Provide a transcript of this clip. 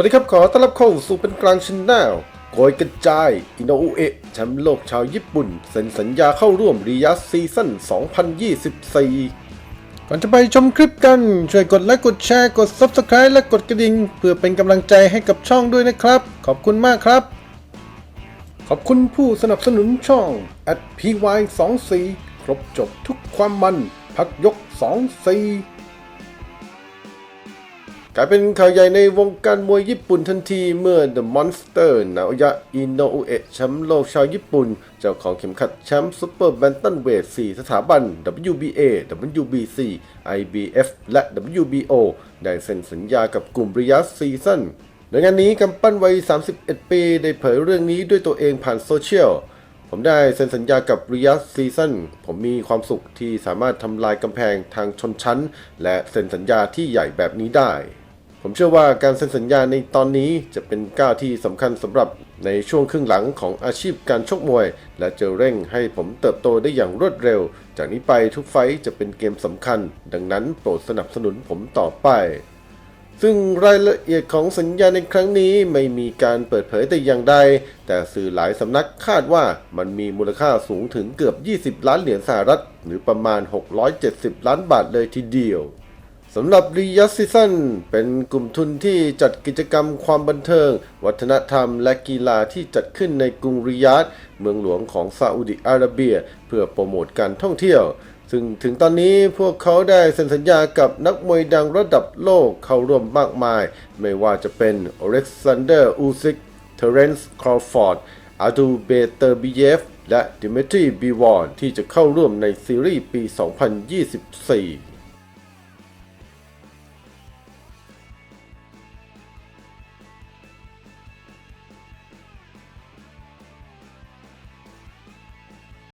วัสดีครับ ขอต้อนรับเข้าสู่เป็นกลางชนแนลโกยกระจาย อินโนอุเอะแชมป์โลกชาวญี่ปุ่น เซ็นสัญญาเข้าร่วมรียัสซีซั่น 2024 ก่อนจะไปชมคลิปกัน ช่วยกดไลค์กดแชร์กด Subscribe และกดกระดิ่ง เพื่อเป็นกำลังใจให้กับช่องด้วยนะครับ ขอบคุณมากครับ ขอบคุณผู้สนับสนุนช่อง @py24 ครบจบทุกความมัน พักยก 24 กลายเป็นข่าวใหญ่ในวงการมวยญี่ปุ่นทันทีเมื่อ The Monster นาโอยะอินโนอุเอะแชมป์โลกชาวญี่ปุ่น เจ้าของเข็มขัดแชมป์ซูเปอร์แบนตันเวท4สถาบัน WBA WBC IBF และ WBO ได้เซ็นสัญญากับกลุ่มริยัสซีซั่นโดยงานนี้กำปั้นวัย 31 ปี ได้เผยเรื่องนี้ด้วยตัวเองผ่านโซเชียลผมได้เซ็นสัญญากับริยัสซีซั่นผมมีความสุขที่สามารถทำลายกำแพงทางชนชั้น และเซ็นสัญญาที่ใหญ่แบบนี้ได้ ผมเชื่อว่าการเซ็นสัญญาในตอนนี้จะเป็นก้าวที่สำคัญสำหรับในช่วงครึ่งหลังของอาชีพการชกมวย และจะเร่งให้ผมเติบโตได้อย่างรวดเร็ว จากนี้ไปทุกไฟจะเป็นเกมสำคัญ ดังนั้นโปรดสนับสนุนผมต่อไป ซึ่งรายละเอียดของสัญญาในครั้งนี้ไม่มีการเปิดเผยแต่อย่างใด แต่สื่อหลายสำนักคาดว่ามันมีมูลค่าสูงถึงเกือบ 20 ล้านเหรียญสหรัฐ หรือประมาณ 670 ล้านบาทเลยทีเดียว สำหรับรียัสซิซันเป็นกลุ่มทุนที่จัดกิจกรรมความบันเทิง วัฒนธรรมและกีฬาที่จัดขึ้นในกรุงริยาดเมืองหลวงของซาอุดิอาระเบีย เพื่อโปรโมทการท่องเที่ยว ซึ่งถึงตอนนี้พวกเขาได้เซ็นสัญญากับนักมวยดังระดับโลกเข้าร่วมมากมาย ไม่ว่าจะเป็นอเล็กซานเดอร์อูซิกเทเรนซ์ครอฟอร์ดอาดูเบเตอร์บีเยฟและดิมิทรีบีวอนที่จะเข้าร่วมในซีรีส์ปี 2024